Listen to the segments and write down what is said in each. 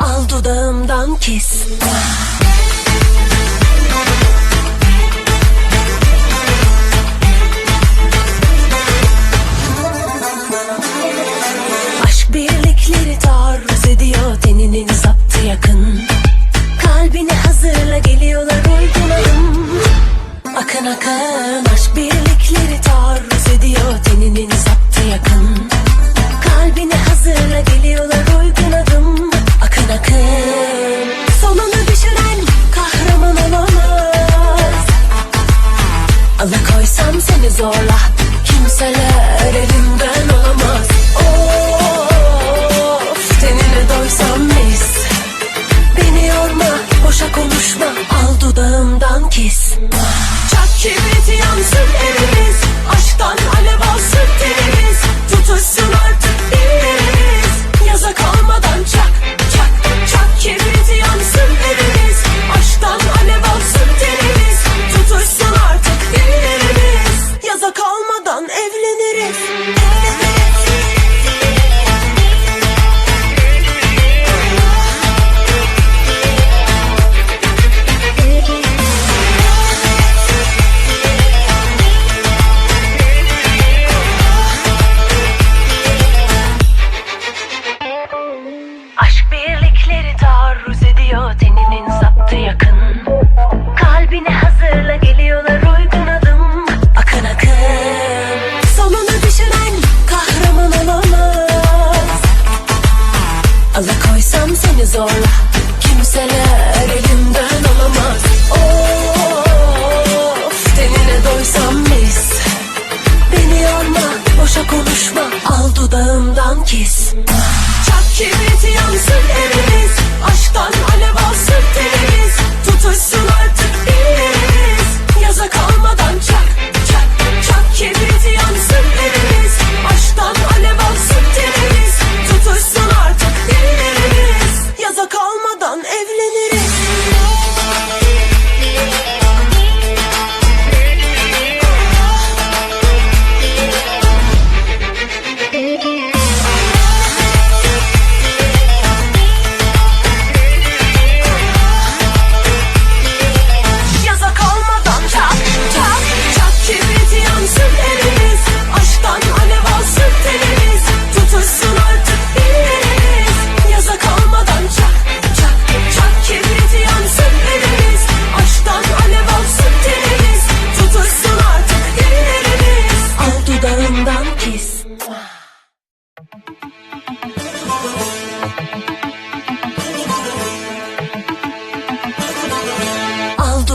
Al dudağımdan kes. akın akın Aşk birlikleri taarruz ediyor Teninin zaptı yakın. Kalbini hazırla geliyorlar uygun adım. Akın akın. Sonunu düşüren kahraman olamaz. Alıkoysam seni zorla. Kimseler elimden olamaz zorla. Kimseler elimde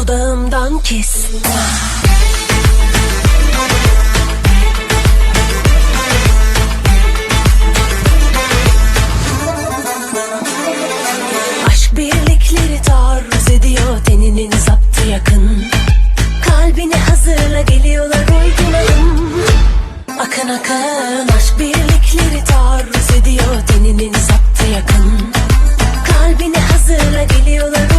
dudağımdan kes. Aşk birlikleri taarruz ediyor teninin zaptı yakın. Kalbini hazırla geliyorlar uygun alım. Akın akın aşk birlikleri taarruz ediyor teninin zaptı yakın. Kalbini hazırla geliyorlar